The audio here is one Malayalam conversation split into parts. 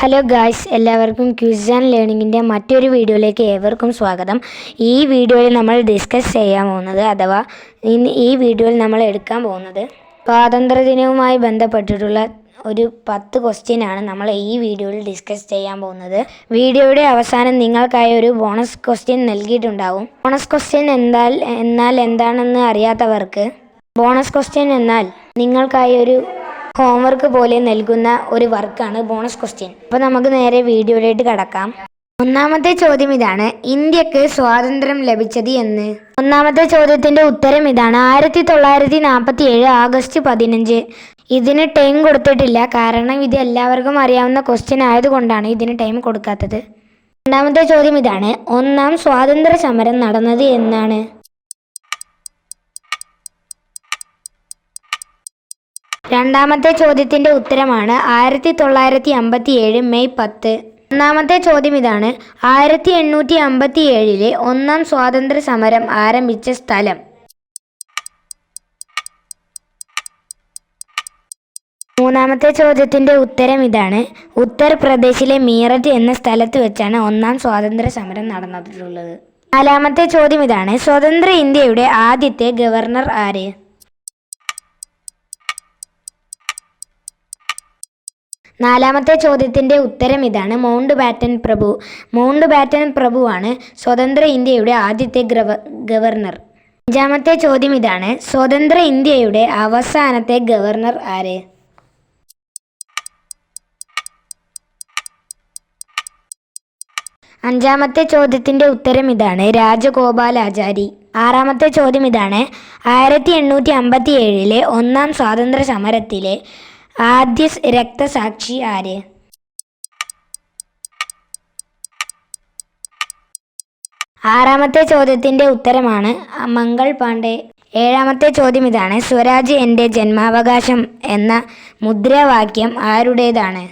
ഹലോ ഗായ്സ് എല്ലാവർക്കും ക്യൂസ് ആൻഡ് ലേണിങ്ങിന്റെ മറ്റൊരു വീഡിയോയിലേക്ക് ഏവർക്കും സ്വാഗതം. ഈ വീഡിയോയിൽ നമ്മൾ ഡിസ്കസ് ചെയ്യാൻ പോകുന്നത് അഥവാ ഈ വീഡിയോയിൽ നമ്മൾ എടുക്കാൻ പോകുന്നത് സ്വാതന്ത്ര്യദിനവുമായി ബന്ധപ്പെട്ടിട്ടുള്ള ഒരു പത്ത് ക്വസ്റ്റ്യൻ ആണ് നമ്മൾ ഈ വീഡിയോയിൽ ഡിസ്കസ് ചെയ്യാൻ പോകുന്നത്. വീഡിയോയുടെ അവസാനം നിങ്ങൾക്കായി ഒരു ബോണസ് ക്വസ്റ്റ്യൻ നൽകിയിട്ടുണ്ടാവും. ബോണസ് ക്വസ്റ്റ്യൻ എന്നാൽ എന്നാൽ എന്താണെന്ന് അറിയാത്തവർക്ക് ബോണസ് ക്വസ്റ്റ്യൻ എന്നാൽ നിങ്ങൾക്കായി ഒരു ഹോംവർക്ക് പോലെ നൽകുന്ന ഒരു വർക്കാണ് ബോണസ് ക്വസ്റ്റ്യൻ അപ്പോൾ നമുക്ക് നേരെ വീഡിയോയിലേക്ക് കടക്കാം. ഒന്നാമത്തെ ചോദ്യം ഇതാണ് ഇന്ത്യയ്ക്ക് സ്വാതന്ത്ര്യം ലഭിച്ചത് എന്ന്. ഒന്നാമത്തെ ചോദ്യത്തിന്റെ ഉത്തരം ഇതാണ് ആയിരത്തി തൊള്ളായിരത്തി നാൽപ്പത്തി ഏഴ് ആഗസ്റ്റ് പതിനഞ്ച്. ഇതിന് ടൈം കൊടുത്തിട്ടില്ല കാരണം ഇത് എല്ലാവർക്കും അറിയാവുന്ന ക്വസ്റ്റ്യൻ ആയതുകൊണ്ടാണ് ഇതിന് ടൈം കൊടുക്കാത്തത്. രണ്ടാമത്തെ ചോദ്യം ഇതാണ് ഒന്നാം സ്വാതന്ത്ര്യ സമരം നടന്നത് എന്നാണ്. രണ്ടാമത്തെ ചോദ്യത്തിന്റെ ഉത്തരമാണ് ആയിരത്തി തൊള്ളായിരത്തി അമ്പത്തി ഏഴ് മെയ് പത്ത്. ഒന്നാമത്തെ ചോദ്യം ഇതാണ് ആയിരത്തി എണ്ണൂറ്റി അമ്പത്തി ഏഴിലെ ഒന്നാം സ്വാതന്ത്ര്യ സമരം ആരംഭിച്ച സ്ഥലം. മൂന്നാമത്തെ ചോദ്യത്തിന്റെ ഉത്തരം ഇതാണ് ഉത്തർപ്രദേശിലെ മീററ്റ് എന്ന സ്ഥലത്ത് വെച്ചാണ് ഒന്നാം സ്വാതന്ത്ര്യ സമരം നടന്നിട്ടുള്ളത്. നാലാമത്തെ ചോദ്യം ഇതാണ് സ്വതന്ത്ര ഇന്ത്യയുടെ ആദ്യത്തെ ഗവർണർ ആര്? നാലാമത്തെ ചോദ്യത്തിന്റെ ഉത്തരം ഇതാണ്. മൗണ്ട് ബാറ്റൻ പ്രഭു. മൗണ്ട് ബാറ്റൻ പ്രഭുവാണ് സ്വതന്ത്ര ഇന്ത്യയുടെ ആദ്യത്തെ ഗവർണർ. അഞ്ചാമത്തെ ചോദ്യം ഇതാണ്. സ്വതന്ത്ര ഇന്ത്യയുടെ അവസാനത്തെ ഗവർണർ ആര്? അഞ്ചാമത്തെ ചോദ്യത്തിന്റെ ഉത്തരം ഇതാണ് രാജഗോപാലാചാരി. ആറാമത്തെ ചോദ്യം ഇതാണ്. ആയിരത്തി എണ്ണൂറ്റി അമ്പത്തി ഏഴിലെ ഒന്നാം സ്വാതന്ത്ര്യ സമരത്തിലെ ആദ്യ രക്തസാക്ഷി ആര്? ആറാമത്തെ ചോദ്യത്തിന്റെ ഉത്തരമാണ് മംഗൾ പാണ്ഡെ. ഏഴാമത്തെ ചോദ്യം ഇതാണ് സ്വരാജ് എന്റെ ജന്മാവകാശം എന്ന മുദ്രാവാക്യം ആരുടേതാണ്?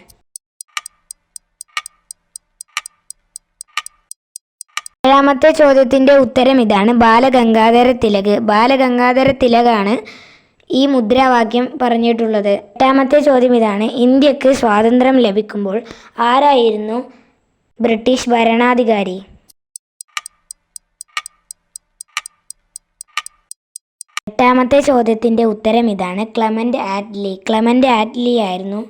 ഏഴാമത്തെ ചോദ്യത്തിന്റെ ഉത്തരം ഇതാണ് ബാലഗംഗാധര തിലക് ബാലഗംഗാധര തിലകാണ് ഈ മുദ്രാവാക്യം പറഞ്ഞിട്ടുള്ളത്. എട്ടാമത്തെ ചോദ്യം ഇതാണ്. ഇന്ത്യയ്ക്ക് സ്വാതന്ത്ര്യം ലഭിക്കുമ്പോൾ ആരായിരുന്നു ബ്രിട്ടീഷ് ഭരണാധികാരി? എട്ടാമത്തെ ചോദ്യത്തിന്റെ ഉത്തരം ഇതാണ്. Clement Attlee. ക്ലമന്റ് ആറ്റ്ലി ആയിരുന്നു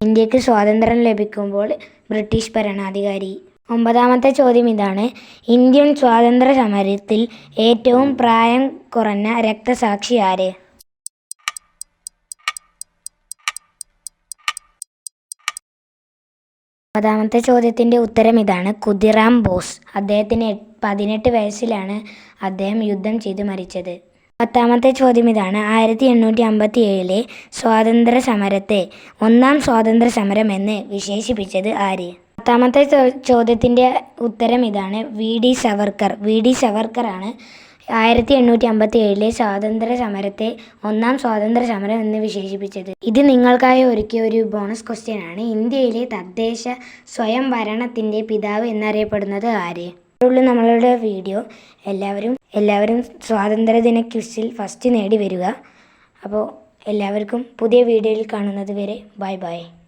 ഇന്ത്യയ്ക്ക് സ്വാതന്ത്ര്യം ലഭിക്കുമ്പോൾ ബ്രിട്ടീഷ് ഭരണാധികാരി. ഒമ്പതാമത്തെ ചോദ്യം ഇതാണ്. ഇന്ത്യൻ സ്വാതന്ത്ര്യ സമരത്തിൽ ഏറ്റവും പ്രായം കുറഞ്ഞ രക്തസാക്ഷി ആര്? ഒമ്പതാമത്തെ ചോദ്യത്തിന്റെ ഉത്തരം ഇതാണ്. കുതിറാം ബോസ്. അദ്ദേഹത്തിന് പതിനെട്ട് വയസ്സിലാണ് അദ്ദേഹം യുദ്ധം ചെയ്ത് മരിച്ചത്. പത്താമത്തെ ചോദ്യം ഇതാണ്. ആയിരത്തി എണ്ണൂറ്റി അമ്പത്തി ഏഴിലെ സ്വാതന്ത്ര്യ സമരത്തെ ഒന്നാം സ്വാതന്ത്ര്യ സമരം എന്ന് വിശേഷിപ്പിച്ചത് ആര്? പത്താമത്തെ ചോദ്യത്തിന്റെ ഉത്തരം ഇതാണ് V. D. Savarkar. V. D. സവർക്കറാണ് ആയിരത്തി എണ്ണൂറ്റി അമ്പത്തി ഏഴിലെ സ്വാതന്ത്ര്യ സമരത്തെ ഒന്നാം സ്വാതന്ത്ര്യ സമരം എന്ന് വിശേഷിപ്പിച്ചത്. ഇത് നിങ്ങൾക്കായി ഒരുക്കിയ ഒരു ബോണസ് ക്വസ്റ്റ്യൻ ആണ്. ഇന്ത്യയിലെ തദ്ദേശ സ്വയംഭരണത്തിന്റെ പിതാവ് എന്നറിയപ്പെടുന്നത് ആര്? ഉള്ളൂ നമ്മളുടെ വീഡിയോ. എല്ലാവരും എല്ലാവരും സ്വാതന്ത്ര്യദിന ക്വിസിൽ ഫസ്റ്റ് നേടി വരിക. അപ്പോൾ എല്ലാവർക്കും പുതിയ വീഡിയോയിൽ കാണുന്നത് വരെ ബൈ ബൈ.